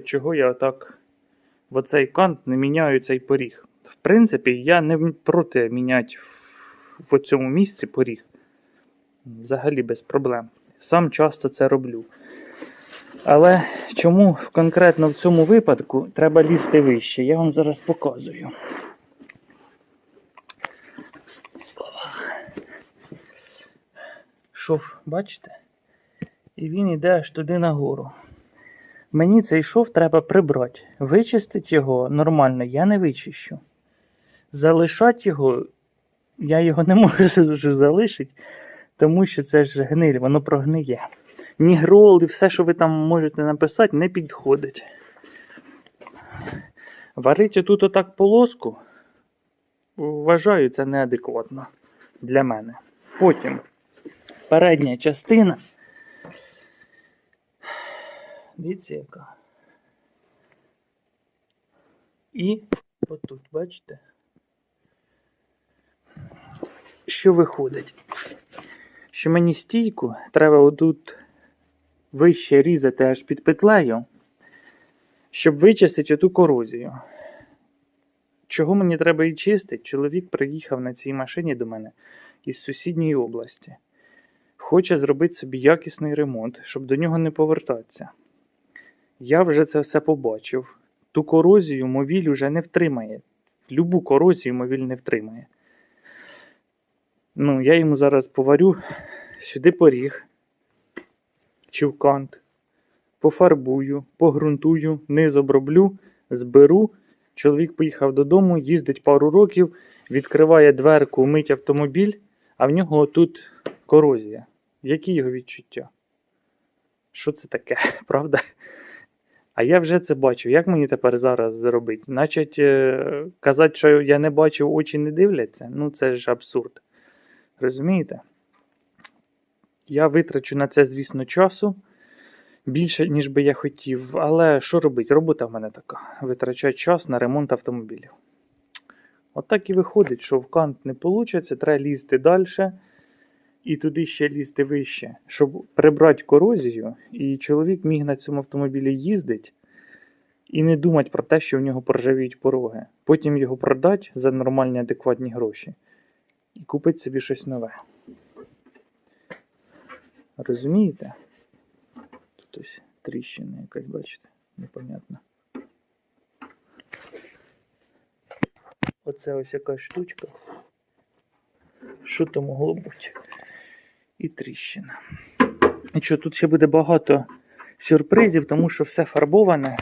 чого я отак в оцей кант не міняю цей поріг. В принципі, я не проти міняти в цьому місці поріг. Взагалі без проблем. Сам часто це роблю. Але чому конкретно в цьому випадку треба лізти вище? Я вам зараз показую. Шов, бачите? І він йде аж туди нагору. Мені цей шов треба прибрати. Вичистити його нормально я не вичищу. Залишати його, я його не можу залишити, тому що це ж гниль, воно прогниє. Нігрол і все, що ви там можете написати, не підходить. Варити тут отак полоску, вважаю, це неадекватно для мене. Потім передня частина. Дивіться, яка. І отут, бачите? Що виходить? Що мені стійку треба отут вище різати аж під петлею, щоб вичистити оту корозію. Чого мені треба і чистити? Чоловік приїхав на цій машині до мене із сусідньої області. Хоче зробити собі якісний ремонт, щоб до нього не повертатися. Я вже це все побачив. Ту корозію мовіль уже не втримає. Любу корозію мовіль не втримає. Ну, я йому зараз поварю сюди поріг, чи в кант, пофарбую, погрунтую, низ оброблю, зберу. Чоловік поїхав додому, їздить пару років, відкриває дверку, мить автомобіль, а в нього тут корозія. Які його відчуття? Що це таке, правда? А я вже це бачив. Як мені тепер зараз зробити? Значить, е, казати, що я не бачив, очі не дивляться, ну це ж абсурд. Розумієте? Я витрачу на це, звісно, часу більше, ніж би я хотів. Але що робити? Робота в мене така. Витрачати час на ремонт автомобілів. От так і виходить, що в кант не вийде, треба лізти далі і туди ще лізти вище, щоб прибрати корозію, і чоловік міг на цьому автомобілі їздити і не думати про те, що в нього поржавіють пороги. Потім його продати за нормальні адекватні гроші і купити собі щось нове. Розумієте? Тут ось тріщина якась, бачите, непонятна. Оце ось якась штучка. Що то могло бути? І тріщина. І що, тут ще буде багато сюрпризів, тому що все фарбоване.